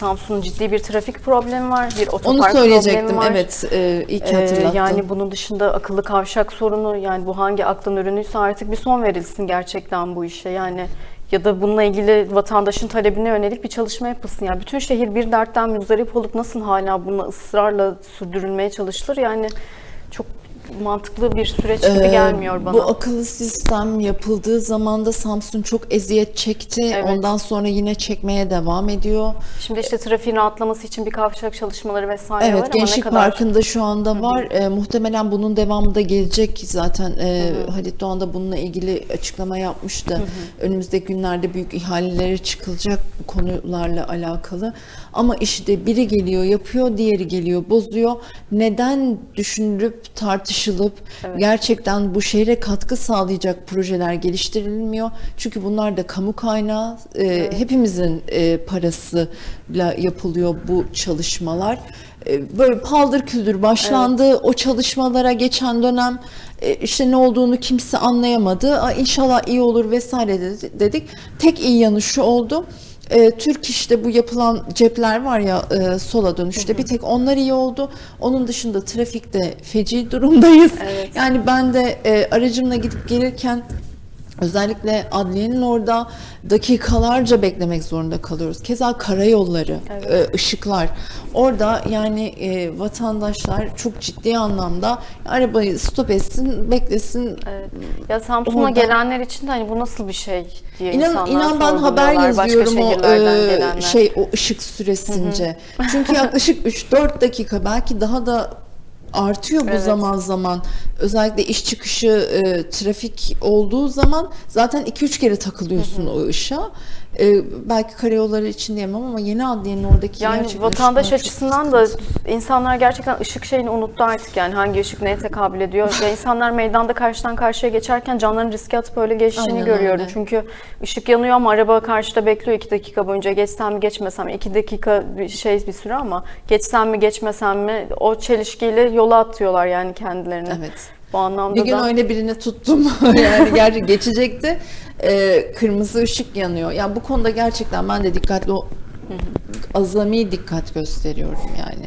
Samsun'un ciddi bir trafik problemi var. Bir otopark Onu problemi söyleyecektim. var. Evet, e, iyi ki hatırlattın. yani bunun dışında akıllı kavşak sorunu yani bu hangi aklın ürünüyse artık bir son verilsin gerçekten bu işe. Yani ya da bununla ilgili vatandaşın talebine yönelik bir çalışma yapılsın. Yani bütün şehir bir dertten müzdarip olup nasıl hala bununla ısrarla sürdürülmeye çalışılır? Yani çok mantıklı bir süreç gibi Ee, gelmiyor bana. Bu akıllı sistem yapıldığı zaman da Samsun çok eziyet çekti. Evet. Ondan sonra yine çekmeye devam ediyor. Şimdi işte trafiğin rahatlaması için bir kavşak çalışmaları vesaire var Evet, ama ne Gençlik kadar Parkı'nda şu anda var. Ee, muhtemelen bunun devamı da gelecek zaten. E, Halit Doğan da bununla ilgili açıklama yapmıştı. Önümüzdeki günlerde büyük ihalelere çıkılacak bu konularla alakalı. Ama işte biri geliyor yapıyor, diğeri geliyor bozuyor. Neden düşünülüp tartışılıp gerçekten bu şehre katkı sağlayacak projeler geliştirilmiyor? Çünkü bunlar da kamu kaynağı. Ee, Hepimizin e, parasıyla yapılıyor bu çalışmalar. E, böyle paldır küldür başlandı. O çalışmalara geçen dönem e, işte ne olduğunu kimse anlayamadı. İnşallah iyi olur vesaire dedi- dedik. Tek iyi yanı şu oldu. E, Türk işte bu yapılan cepler var ya e, sola dönüşte bir tek onlar iyi oldu. Onun dışında trafikte feci durumdayız. Evet. Yani ben de e, aracımla gidip gelirken özellikle adliyenin orada dakikalarca beklemek zorunda kalıyoruz. Keza karayolları, e, ışıklar. Orada yani e, vatandaşlar çok ciddi anlamda arabayı stop etsin, beklesin. Evet. Ya Samsun'a Orada- gelenler için de hani bu nasıl bir şey diye İnan, insanlar inan ben haber yazıyorum o e, şey o ışık süresince. Çünkü yaklaşık 3-4 dakika belki daha da artıyor bu Evet. zaman zaman. Özellikle iş çıkışı e, trafik olduğu zaman zaten 2-3 kere takılıyorsun o ışığa. E, belki karayolları için diyemem ama yeni adliyenin oradaki Yani vatandaş açısından da insanlar gerçekten ışık şeyini unuttu artık yani hangi ışık neye tekabül ediyor. Ve insanlar meydanda karşıdan karşıya geçerken canlarını riske atıp öyle geçtiğini Aynen görüyorum. öyle. Çünkü ışık yanıyor ama araba karşıda bekliyor iki dakika boyunca geçsem mi geçmesem mi? iki dakika bir şey bir süre ama geçsem mi geçmesem mi o çelişkiyle yola atıyorlar yani kendilerini. Evet. Bu anlamda Bir gün da öyle birini tuttum. yani gerçi geçecekti. Ee, kırmızı ışık yanıyor. Yani bu konuda gerçekten ben de dikkatli o azami dikkat gösteriyorum yani.